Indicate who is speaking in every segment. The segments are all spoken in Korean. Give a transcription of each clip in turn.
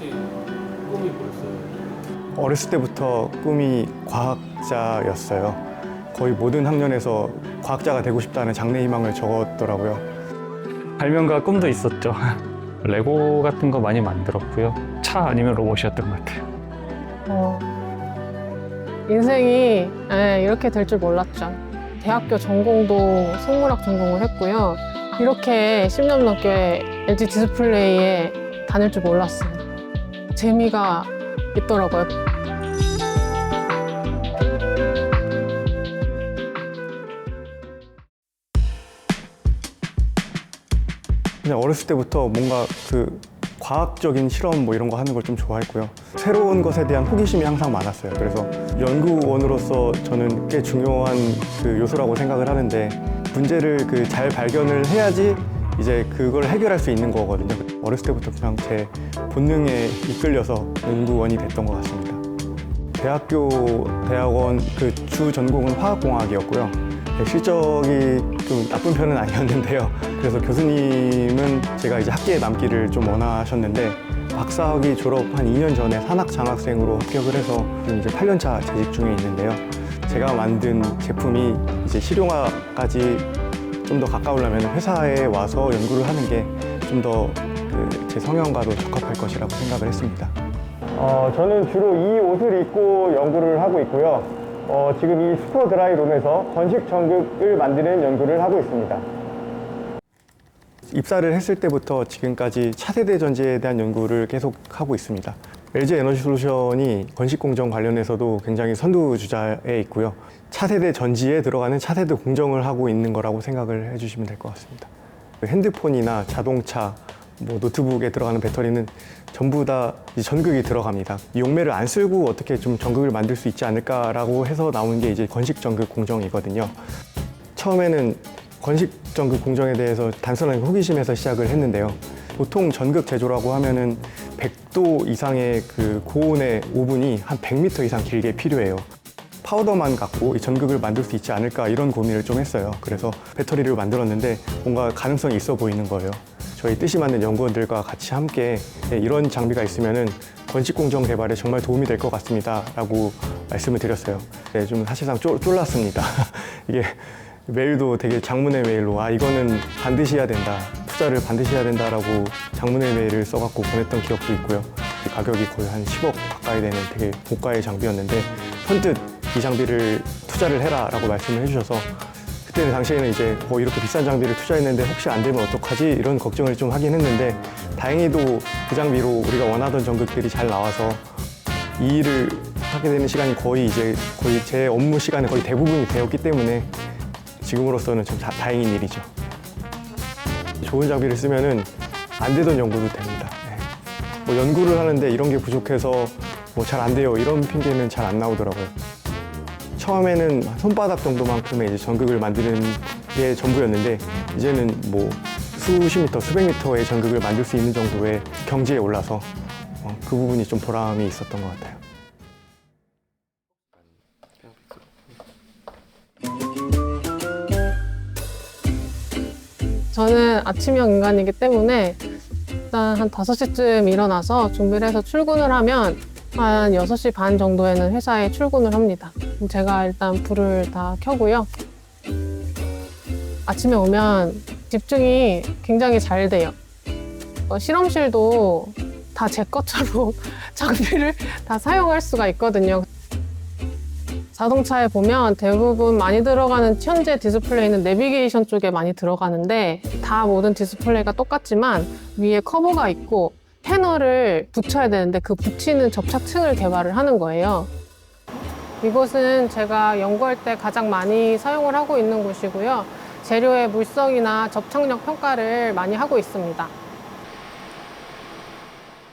Speaker 1: 혹시 꿈이 뭐였어요?
Speaker 2: 어렸을 때부터 꿈이 과학자였어요. 거의 모든 학년에서 과학자가 되고 싶다는 장래 희망을 적었더라고요.
Speaker 3: 발명가 꿈도 있었죠. 레고 같은 거 많이 만들었고요. 차 아니면 로봇이었던 것 같아요.
Speaker 4: 어, 인생이 예, 이렇게 될 줄 몰랐죠. 대학교 전공도 생물학 전공을 했고요. 이렇게 10년 넘게 LG 디스플레이에 다닐 줄 몰랐어요. 재미가 있더라고요.
Speaker 2: 그냥 어렸을 때부터 뭔가 그 과학적인 실험 뭐 이런 거 하는 걸 좀 좋아했고요. 새로운 것에 대한 호기심이 항상 많았어요. 그래서 연구원으로서 저는 꽤 중요한 그 요소라고 생각을 하는데 문제를 그 잘 발견을 해야지 이제 그걸 해결할 수 있는 거거든요. 어렸을 때부터 그냥 제 본능에 이끌려서 연구원이 됐던 것 같습니다. 대학교 대학원 그 주 전공은 화학공학이었고요. 네, 실적이 좀 나쁜 편은 아니었는데요. 그래서 교수님은 제가 이제 학계에 남기를 좀 원하셨는데 박사학위 졸업 한 2년 전에 산학 장학생으로 합격을 해서 지금 이제 8년차 재직 중에 있는데요. 제가 만든 제품이 이제 실용화까지 좀 더 가까우려면 회사에 와서 연구를 하는 게 좀더그제 성향과도 적합할 것이라고 생각을 했습니다. 어, 저는 주로 이 옷을 입고 연구를 하고 있고요. 어, 지금 이 슈퍼 드라이 룸에서 건식 전극을 만드는 연구를 하고 있습니다. 입사를 했을 때부터 지금까지 차세대 전지에 대한 연구를 계속 하고 있습니다. LG 에너지 솔루션이 건식 공정 관련해서도 굉장히 선두주자에 있고요. 차세대 전지에 들어가는 차세대 공정을 하고 있는 거라고 생각을 해주시면 될 것 같습니다. 그 핸드폰이나 자동차, 뭐 노트북에 들어가는 배터리는 전부 다이 전극이 들어갑니다. 이 용매를 안 쓸고 어떻게 좀 전극을 만들 수 있지 않을까라고 해서 나온 게 이제 건식 전극 공정이거든요. 처음에는 건식 전극 공정에 대해서 단순하게 호기심에서 시작을 했는데요. 보통 전극 제조라고 하면은 100도 이상의 그 고온의 오븐이 한 100m 이상 길게 필요해요. 파우더만 갖고 이 전극을 만들 수 있지 않을까 이런 고민을 좀 했어요. 그래서 배터리를 만들었는데 뭔가 가능성이 있어 보이는 거예요. 저희 뜻이 맞는 연구원들과 같이 함께 네, 이런 장비가 있으면은 건식 공정 개발에 정말 도움이 될 것 같습니다 라고 말씀을 드렸어요. 네, 좀 사실상 쫄, 쫄랐습니다. 이게 메일도 되게 장문의 메일로 아 이거는 반드시 해야 된다 투자를 반드시 해야 된다라고 장문의 메일을 써갖고 보냈던 기억도 있고요 이 가격이 거의 한 10억 가까이 되는 되게 고가의 장비였는데 선뜻 이 장비를 투자를 해라라고 말씀을 해주셔서 그때는 당시에는 이제 뭐 이렇게 비싼 장비를 투자했는데 혹시 안 되면 어떡하지 이런 걱정을 좀 하긴 했는데 다행히도 그 장비로 우리가 원하던 전극들이 잘 나와서 이 일을 하게 되는 시간이 거의 이제 거의 제 업무 시간의 거의 대부분이 되었기 때문에 지금으로서는 좀 다, 다행인 일이죠. 좋은 장비를 쓰면은 안 되던 연구도 됩니다. 네. 뭐 연구를 하는데 이런 게 부족해서 뭐 잘 안 돼요 이런 핑계는 잘 안 나오더라고요. 처음에는 손바닥 정도만큼의 이제 전극을 만드는 게 전부였는데 이제는 뭐 수십 미터, 수백 미터의 전극을 만들 수 있는 정도의 경지에 올라서 어, 그 부분이 좀 보람이 있었던 것 같아요.
Speaker 4: 저는 아침형 인간이기 때문에 일단 한 5시쯤 일어나서 준비를 해서 출근을 하면 한 6시 반 정도에는 회사에 출근을 합니다. 제가 일단 불을 다 켜고요. 아침에 오면 집중이 굉장히 잘 돼요. 어, 실험실도 다 제 것처럼 장비를 다 사용할 수가 있거든요. 자동차에 보면 대부분 많이 들어가는 현재 디스플레이는 내비게이션 쪽에 많이 들어가는데 다 모든 디스플레이가 똑같지만 위에 커버가 있고 패널을 붙여야 되는데 그 붙이는 접착층을 개발을 하는 거예요. 이곳은 제가 연구할 때 가장 많이 사용을 하고 있는 곳이고요. 재료의 물성이나 접착력 평가를 많이 하고 있습니다.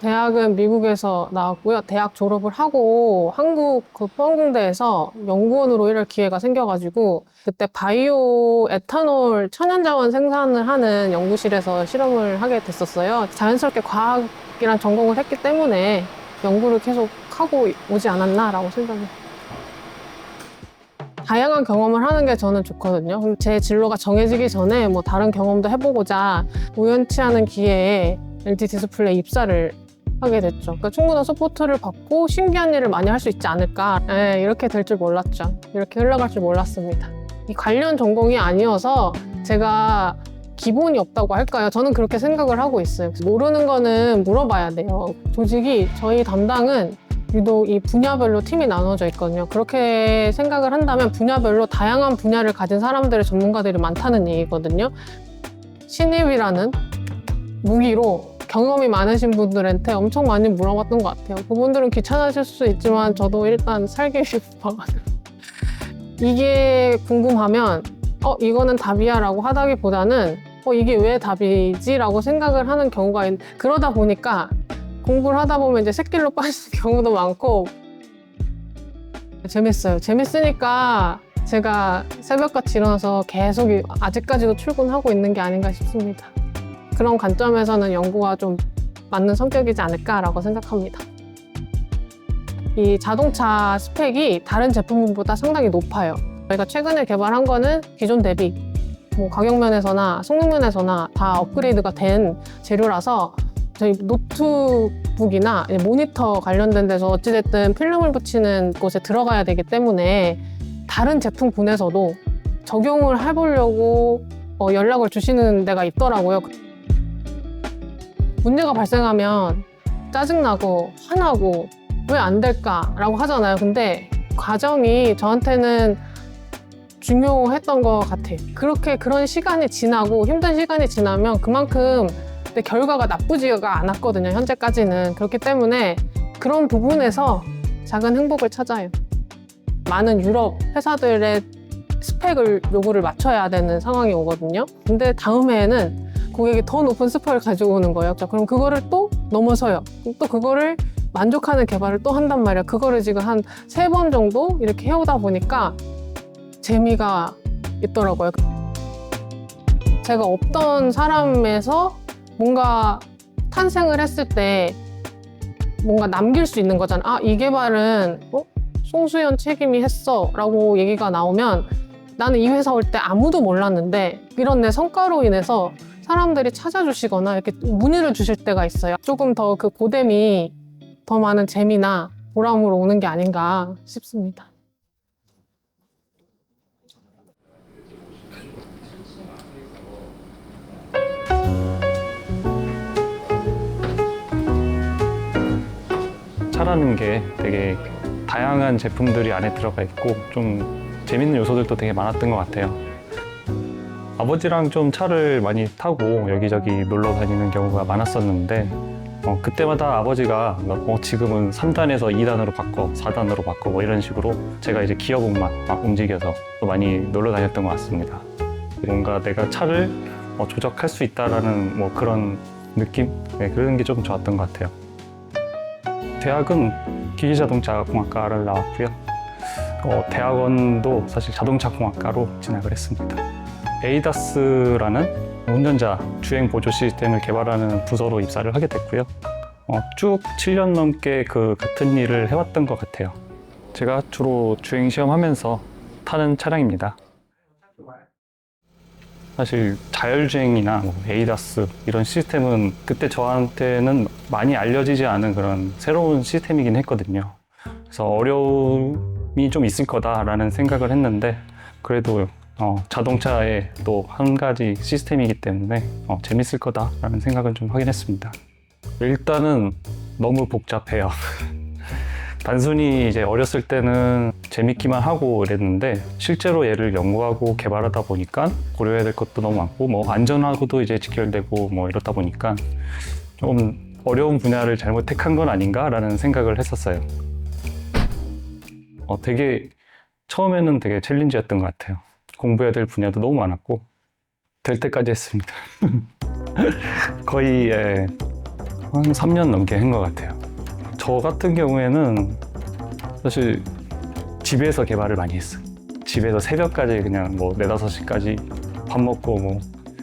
Speaker 4: 대학은 미국에서 나왔고요. 대학 졸업을 하고 한국 그 포항공대에서 연구원으로 일할 기회가 생겨가지고 그때 바이오 에탄올 천연자원 생산을 하는 연구실에서 실험을 하게 됐었어요. 자연스럽게 과학이란 전공을 했기 때문에 연구를 계속 하고 오지 않았나라고 생각해요. 다양한 경험을 하는 게 저는 좋거든요. 제 진로가 정해지기 전에 뭐 다른 경험도 해보고자 우연치 않은 기회에 LG 디스플레이 입사를 하게 됐죠. 그러니까 충분한 서포트를 받고 신기한 일을 많이 할 수 있지 않을까. 예, 이렇게 될 줄 몰랐죠. 이렇게 흘러갈 줄 몰랐습니다. 이 관련 전공이 아니어서 제가 기본이 없다고 할까요? 저는 그렇게 생각을 하고 있어요. 모르는 거는 물어봐야 돼요. 조직이 저희 담당은 유독 이 분야별로 팀이 나눠져 있거든요. 그렇게 생각을 한다면 분야별로 다양한 분야를 가진 사람들의 전문가들이 많다는 얘기거든요. 신입이라는 무기로 경험이 많으신 분들한테 엄청 많이 물어봤던 것 같아요. 그분들은 귀찮으실 수 있지만 저도 일단 살기 싶어가지고 이게 궁금하면 어 이거는 답이야라고 하다기보다는 어 이게 왜 답이지라고 생각을 하는 경우가 있 그러다 보니까 공부를 하다 보면 이제 새길로 빠지는 경우도 많고 재밌어요. 재밌으니까 제가 새벽같이 일어나서 계속 이- 아직까지도 출근하고 있는 게 아닌가 싶습니다. 그런 관점에서는 연구가 좀 맞는 성격이지 않을까라고 생각합니다. 이 자동차 스펙이 다른 제품보다 상당히 높아요. 저희가 최근에 개발한 거는 기존 대비 뭐 가격 면에서나 성능 면에서나 다 업그레이드가 된 재료라서 저희 노트북이나 모니터 관련된 데서 어찌됐든 필름을 붙이는 곳에 들어가야 되기 때문에 다른 제품군에서도 적용을 해보려고 어, 연락을 주시는 데가 있더라고요. 문제가 발생하면 짜증나고 화나고 왜 안 될까라고 하잖아요. 근데 과정이 저한테는 중요했던 것 같아요. 그렇게 그런 시간이 지나고 힘든 시간이 지나면 그만큼 내 결과가 나쁘지가 않았거든요. 현재까지는. 그렇기 때문에 그런 부분에서 작은 행복을 찾아요. 많은 유럽 회사들의 스펙을 요구를 맞춰야 되는 상황이 오거든요. 근데 다음해에는 고객이 더 높은 스펙을 가지고 오는 거예요. 자, 그럼 그거를 또 넘어서요. 또 그거를 만족하는 개발을 또 한단 말이야. 그거를 지금 한 세 번 정도 이렇게 해오다 보니까 재미가 있더라고요. 제가 없던 사람에서 뭔가 탄생을 했을 때 뭔가 남길 수 있는 거잖아. 아, 이 개발은 어? 송수연 책임이 했어. 라고 얘기가 나오면 나는 이 회사 올 때 아무도 몰랐는데 이런 내 성과로 인해서 사람들이 찾아주시거나 이렇게 문의를 주실 때가 있어요. 조금 더 그 고됨이 더 많은 재미나 보람으로 오는 게 아닌가 싶습니다.
Speaker 3: 차라는 게 되게 다양한 제품들이 안에 들어가 있고 좀 재밌는 요소들도 되게 많았던 것 같아요. 아버지랑 좀 차를 많이 타고 여기저기 놀러 다니는 경우가 많았었는데 어, 그때마다 아버지가 어, 지금은 3단에서 2단으로 바꿔, 4단으로 바꿔 뭐 이런 식으로 제가 이제 기어봉만 막 움직여서 또 많이 놀러 다녔던 것 같습니다. 뭔가 내가 차를 어, 조작할 수 있다라는 뭐 그런 느낌? 네, 그런 게 좀 좋았던 것 같아요. 대학은 기계자동차공학과를 나왔고요. 어, 대학원도 사실 자동차공학과로 진학을 했습니다. 에이다스라는 운전자 주행 보조 시스템을 개발하는 부서로 입사를 하게 됐고요. 어, 쭉 7년 넘게 그 같은 일을 해왔던 것 같아요. 제가 주로 주행 시험하면서 타는 차량입니다. 사실 자율주행이나 뭐 에이다스 이런 시스템은 그때 저한테는 많이 알려지지 않은 그런 새로운 시스템이긴 했거든요. 그래서 어려움이 좀 있을 거다라는 생각을 했는데 그래도 어, 자동차의 또 한 가지 시스템이기 때문에 어, 재밌을 거다라는 생각은 좀 하긴 했습니다. 일단은 너무 복잡해요. 단순히 이제 어렸을 때는 재밌기만 하고 이랬는데 실제로 얘를 연구하고 개발하다 보니까 고려해야 될 것도 너무 많고 뭐 안전하고도 이제 직결되고 뭐 이렇다 보니까 좀 어려운 분야를 잘못 택한 건 아닌가라는 생각을 했었어요. 어, 되게 처음에는 되게 챌린지였던 것 같아요. 공부해야 될 분야도 너무 많았고 될 때까지 했습니다. 거의 예, 한 3년 넘게 한 것 같아요. 저 같은 경우에는 사실 집에서 개발을 많이 했어요. 집에서 새벽까지 그냥 뭐 4, 5시까지 밥 먹고 뭐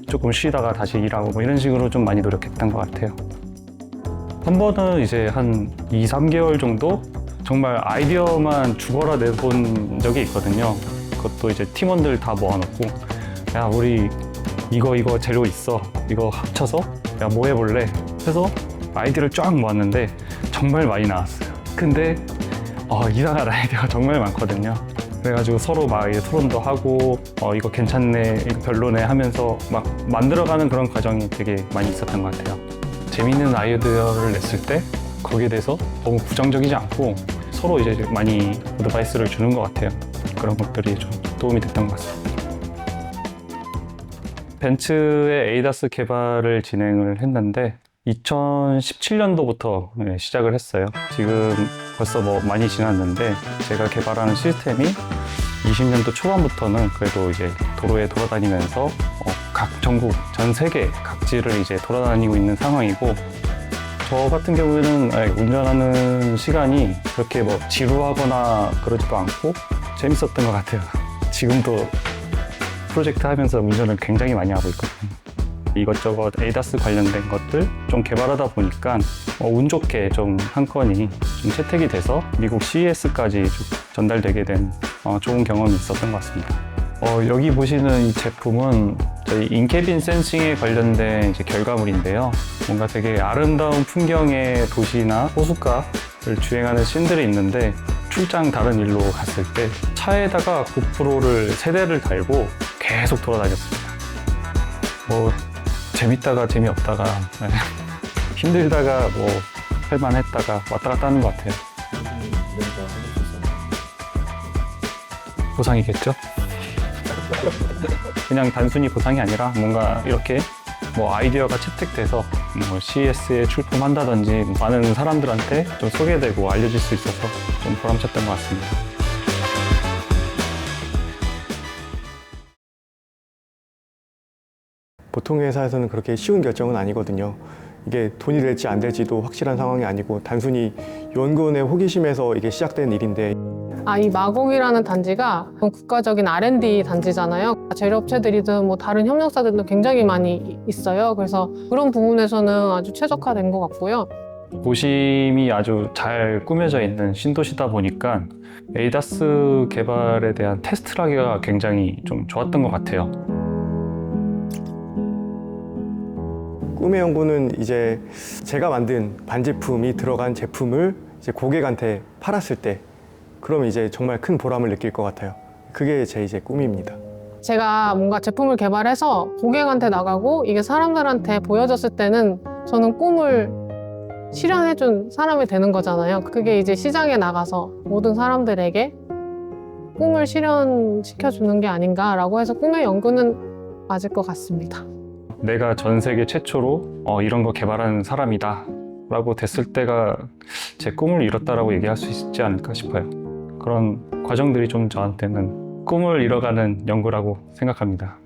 Speaker 3: 조금 쉬다가 다시 일하고 뭐 이런 식으로 좀 많이 노력했던 것 같아요. 한 번은 이제 한 2, 3개월 정도 정말 아이디어만 죽어라 내본 적이 있거든요. 그것도 이제 팀원들 다 모아놓고 야 우리 이거 이거 재료 있어 이거 합쳐서 야 뭐 해볼래 해서 아이디어를 쫙 모았는데 정말 많이 나왔어요. 근데 어, 이상한 아이디어가 정말 많거든요. 그래가지고 서로 막 이제 토론도 하고 어, 이거 괜찮네, 이거 별로네 하면서 막 만들어가는 그런 과정이 되게 많이 있었던 것 같아요. 재밌는 아이디어를 냈을 때 거기에 대해서 너무 부정적이지 않고 서로 이제 많이 어드바이스를 주는 것 같아요. 그런 것들이 좀 도움이 됐던 것 같습니다. 벤츠의 에이다스 개발을 진행을 했는데 2017년도부터 시작을 했어요. 지금 벌써 뭐 많이 지났는데 제가 개발하는 시스템이 20년도 초반부터는 그래도 이제 도로에 돌아다니면서 어, 각 전국 전 세계 각지를 이제 돌아다니고 있는 상황이고 저 같은 경우에는 운전하는 시간이 그렇게 뭐 지루하거나 그러지도 않고 재밌었던 것 같아요. 지금도 프로젝트 하면서 운전을 굉장히 많이 하고 있거든요. 이것저것 에이다스 관련된 것들 좀 개발하다 보니까 어, 운 좋게 좀 한 건이 좀 채택이 돼서 미국 CES까지 전달되게 된 어, 좋은 경험이 있었던 것 같습니다. 어, 여기 보시는 이 제품은 저희 인케빈 센싱에 관련된 이제 결과물인데요. 뭔가 되게 아름다운 풍경의 도시나 호숫가를 주행하는 씬들이 있는데 출장 다른 일로 갔을 때 차에다가 고프로를 세 대를 달고 계속 돌아다녔습니다. 뭐 재밌다가 재미없다가 네. 힘들다가 뭐 할만했다가 왔다 갔다 하는 것
Speaker 1: 같아요.
Speaker 3: 보상이겠죠? 그냥 단순히 보상이 아니라 뭔가 이렇게 뭐 아이디어가 채택돼서 뭐 CS에 출품한다든지 많은 사람들한테 좀 소개되고 알려질 수 있어서 좀 보람찼던 것 같습니다.
Speaker 2: 보통 회사에서는 그렇게 쉬운 결정은 아니거든요. 이게 돈이 될지 안 될지도 확실한 상황이 아니고 단순히 연구원의 호기심에서 이게 시작된 일인데
Speaker 4: 아, 이 마곡이라는 단지가 국가적인 R&D 단지잖아요. 제조업체들이든 뭐 다른 협력사들도 굉장히 많이 있어요. 그래서 그런 부분에서는 아주 최적화된 것 같고요.
Speaker 3: 도심이 아주 잘 꾸며져 있는 신도시다 보니까 에이다스 개발에 대한 테스트라기가 굉장히 좀 좋았던 것 같아요.
Speaker 2: 꿈의 연구는 이제 제가 만든 반제품이 들어간 제품을 이제 고객한테 팔았을 때 그럼 이제 정말 큰 보람을 느낄 것 같아요. 그게 제 이제 꿈입니다.
Speaker 4: 제가 뭔가 제품을 개발해서 고객한테 나가고 이게 사람들한테 보여졌을 때는 저는 꿈을 실현해준 사람이 되는 거잖아요. 그게 이제 시장에 나가서 모든 사람들에게 꿈을 실현시켜주는 게 아닌가라고 해서 꿈의 연구는 맞을 것 같습니다.
Speaker 3: 내가 전 세계 최초로 어, 이런 거 개발한 사람이다 라고 됐을 때가 제 꿈을 이뤘다라고 얘기할 수 있지 않을까 싶어요. 그런 과정들이 좀 저한테는 꿈을 이뤄가는 연구라고 생각합니다.